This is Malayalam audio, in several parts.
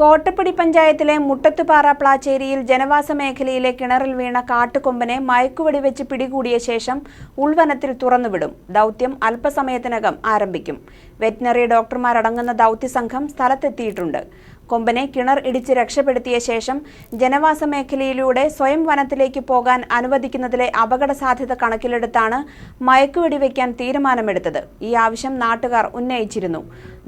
കോട്ടപ്പടി പഞ്ചായത്തിലെ മുട്ടത്തുപാറ പ്ലാച്ചേരിയിൽ ജനവാസ മേഖലയിലെ കിണറിൽ വീണ കാട്ടുകൊമ്പനെ മയക്കുവെടി വെച്ച് പിടികൂടിയ ശേഷം ഉൾവനത്തിൽ തുറന്നുവിടും. ദൗത്യം അല്പസമയത്തിനകം ആരംഭിക്കും. വെറ്റിനറി ഡോക്ടർമാരടങ്ങുന്ന ദൗത്യസംഘം സ്ഥലത്തെത്തിയിട്ടുണ്ട്. കൊമ്പനെ കിണർ ഇടിച്ച് രക്ഷപ്പെടുത്തിയ ശേഷം ജനവാസ മേഖലയിലൂടെ സ്വയം വനത്തിലേക്ക് പോകാൻ അനുവദിക്കുന്നതിലെ അപകട സാധ്യത കണക്കിലെടുത്താണ് മയക്കുവെടി വയ്ക്കാൻ തീരുമാനമെടുത്തത്. ഈ ആവശ്യം നാട്ടുകാർ ഉന്നയിച്ചിരുന്നു.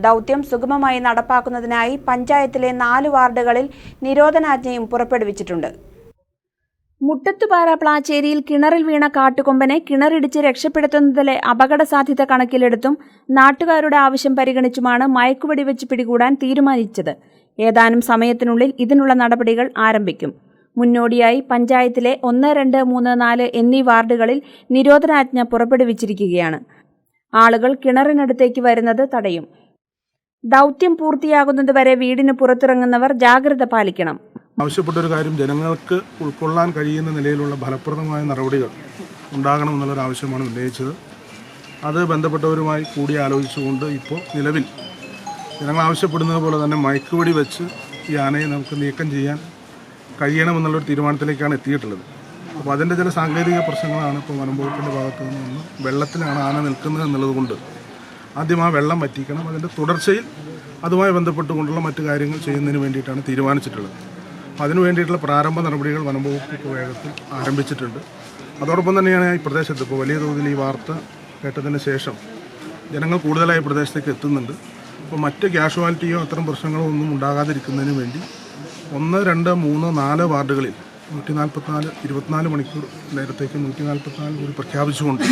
ദൗത്യം സുഗമമായി നടപ്പാക്കുന്നതിനായി പഞ്ചായത്തിലെ നാല് വാർഡുകളിൽ നിരോധനാജ്ഞയും പുറപ്പെടുവിച്ചിട്ടുണ്ട്. മുട്ടത്തുപാറ പ്ലാച്ചേരിയിൽ കിണറിൽ വീണ കാട്ടുകൊമ്പനെ കിണറിടിച്ച് രക്ഷപ്പെടുത്തുന്നതിലെ അപകട സാധ്യത കണക്കിലെടുത്തും നാട്ടുകാരുടെ ആവശ്യം പരിഗണിച്ചുമാണ് മയക്കുവെടി വെച്ച് പിടികൂടാൻ തീരുമാനിച്ചത്. ഏതാനും സമയത്തിനുള്ളിൽ ഇതിനുള്ള നടപടികൾ ആരംഭിക്കും. മുന്നോടിയായി പഞ്ചായത്തിലെ ഒന്ന് രണ്ട് മൂന്ന് നാല് എന്നീ വാർഡുകളിൽ നിരോധനാജ്ഞ പുറപ്പെടുവിച്ചിരിക്കുകയാണ്. ആളുകൾ കിണറിനടുത്തേക്ക് വരുന്നത് തടയും. ദൗത്യം പൂർത്തിയാകുന്നതുവരെ വീടിന് പുറത്തിറങ്ങുന്നവർ ജാഗ്രത പാലിക്കണം. ആവശ്യപ്പെട്ട ഒരു കാര്യം ജനങ്ങൾക്ക് ഉൾക്കൊള്ളാൻ കഴിയുന്ന നിലയിലുള്ള ഫലപ്രദമായ നടപടികൾ ഉണ്ടാകണമെന്നുള്ളൊരു ആവശ്യമാണ് ഉന്നയിച്ചത്. അത് ബന്ധപ്പെട്ടവരുമായി കൂടി ആലോചിച്ചുകൊണ്ട് ഇപ്പോൾ നിലവിൽ ജനങ്ങൾ ആവശ്യപ്പെടുന്നത് പോലെ തന്നെ മയക്കുവെടി വെച്ച് ഈ ആനയെ നമുക്ക് നീക്കം ചെയ്യാൻ കഴിയണമെന്നുള്ളൊരു തീരുമാനത്തിലേക്കാണ് എത്തിയിട്ടുള്ളത്. അപ്പോൾ അതിന്റെ ചില സാങ്കേതിക പ്രശ്നങ്ങളാണ് ഇപ്പോൾ വനംവകുപ്പിന്റെ ഭാഗത്തു നിന്ന് വെള്ളത്തിലാണ് ആന നിൽക്കുന്നത് എന്നുള്ളതുകൊണ്ട് ആദ്യം ആ വെള്ളം വറ്റിക്കണം. അതിന്റെ തുടർച്ചയിൽ അതുമായി ബന്ധപ്പെട്ടുകൊണ്ടുള്ള മറ്റു കാര്യങ്ങൾ ചെയ്യുന്നതിന് വേണ്ടിയിട്ടാണ് തീരുമാനിച്ചിട്ടുള്ളത്. അതിനു വേണ്ടിയിട്ടുള്ള പ്രാരംഭ നടപടികൾ വനംവകുപ്പ് വേഗത്തിൽ ആരംഭിച്ചിട്ടുണ്ട്. അതോടൊപ്പം തന്നെയാണ് ഈ പ്രദേശത്ത് ഇപ്പോൾ വലിയ തോതിൽ ഈ വാർത്ത കേട്ടതിന് ശേഷം ജനങ്ങൾ കൂടുതലായി പ്രദേശത്തേക്ക് എത്തുന്നുണ്ട്. അപ്പോൾ മറ്റ് ക്യാഷ്വാലിറ്റിയോ അത്തരം പ്രശ്നങ്ങളോ ഒന്നും ഉണ്ടാകാതിരിക്കുന്നതിന് വേണ്ടി ഒന്ന് രണ്ട് മൂന്ന് നാല് വാർഡുകളിൽ നൂറ്റി നാൽപ്പത്തിനാല് ഇരുപത്തിനാല് മണിക്കൂർ നേരത്തേക്ക് നൂറ്റി നാൽപ്പത്തിനാല് കൂടി പ്രഖ്യാപിച്ചുകൊണ്ട്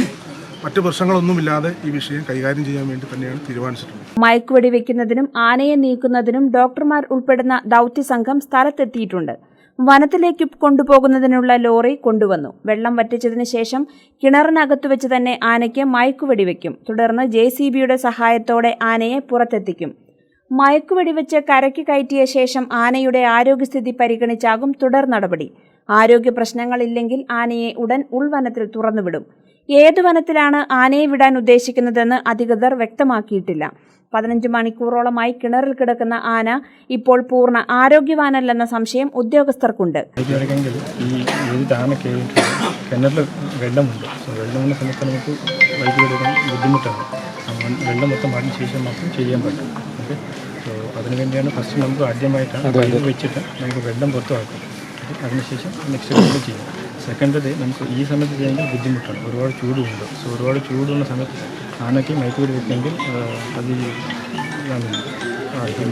മറ്റ് പ്രശ്നങ്ങളൊന്നുമില്ലാതെ ഈ വിഷയം കൈകാര്യം ചെയ്യാൻ വേണ്ടി തന്നെയാണ് തീരുമാനിച്ചിട്ടുള്ളത്. മയക്കുവെടി വെക്കുന്നതിനും ആനയെ നീക്കുന്നതിനും ഡോക്ടർമാർ ഉൾപ്പെടുന്ന ദൗത്യസംഘം സ്ഥലത്തെത്തിയിട്ടുണ്ട്. വനത്തിലേക്ക് കൊണ്ടുപോകുന്നതിനുള്ള ലോറി കൊണ്ടുവന്നു. വെള്ളം വറ്റിച്ചതിന് ശേഷം കിണറിനകത്തു വെച്ച് തന്നെ ആനയ്ക്ക് മയക്കുവെടി വയ്ക്കും തുടർന്ന് ജെ സി ബിയുടെ സഹായത്തോടെ ആനയെ പുറത്തെത്തിക്കും. മയക്കുവെടി വെച്ച് കരയ്ക്ക് കയറ്റിയ ശേഷം ആനയുടെ ആരോഗ്യസ്ഥിതി പരിഗണിച്ചാകും തുടർ നടപടി. ആരോഗ്യ പ്രശ്നങ്ങളില്ലെങ്കിൽ ആനയെ ഉടൻ ഉൾവനത്തിൽ തുറന്നുവിടും. ഏതു വനത്തിലാണ് ആനയെ വിടാൻ ഉദ്ദേശിക്കുന്നതെന്ന് അധികൃതർ വ്യക്തമാക്കിയിട്ടില്ല. പതിനഞ്ച് മണിക്കൂറോളമായി കിണറിൽ കിടക്കുന്ന ആന ഇപ്പോൾ പൂർണ ആരോഗ്യവാനല്ലെന്ന സംശയം ഉദ്യോഗസ്ഥർക്കുണ്ട്. ബുദ്ധിമുട്ടാണ്. വെള്ളം മൊത്തം മാറ്റിയ ശേഷം മാത്രം ചെയ്യാൻ പറ്റും. ഓക്കെ സോ അതിന് വേണ്ടിയാണ് ഫസ്റ്റ് നമുക്ക് ആദ്യമായിട്ടാണ് പൈപ്പ് വെച്ചിട്ട് നമുക്ക് വെള്ളം പുറത്തുവാക്കും. അതിനുശേഷം നെക്സ്റ്റ് ലെവൽ ചെയ്യും. സെക്കൻഡ് ഡേ നമുക്ക് ഈ സമയത്ത് ചെയ്യുമ്പോൾ ബുദ്ധിമുട്ടാണ്. ഒരുപാട് ചൂടുണ്ട് സോ ഒരുപാട് ചൂടുള്ള സമയത്ത് ആനയ്ക്ക് മയക്കുവെടി വെക്കുമെങ്കിൽ അത്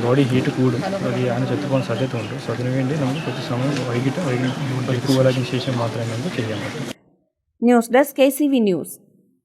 ബോഡി ഹീറ്റ് കൂടും. അത് ഈ ആന ചത്തുപോകാൻ സാധ്യതയുണ്ട്. സോ അതിനുവേണ്ടി നമുക്ക് കുറച്ച് സമയം വൈകിട്ട് വൈകിട്ട് വൈകുന്നതിന് ശേഷം മാത്രമേ നമുക്ക് ചെയ്യാൻ പറ്റൂ. News desk K C V news.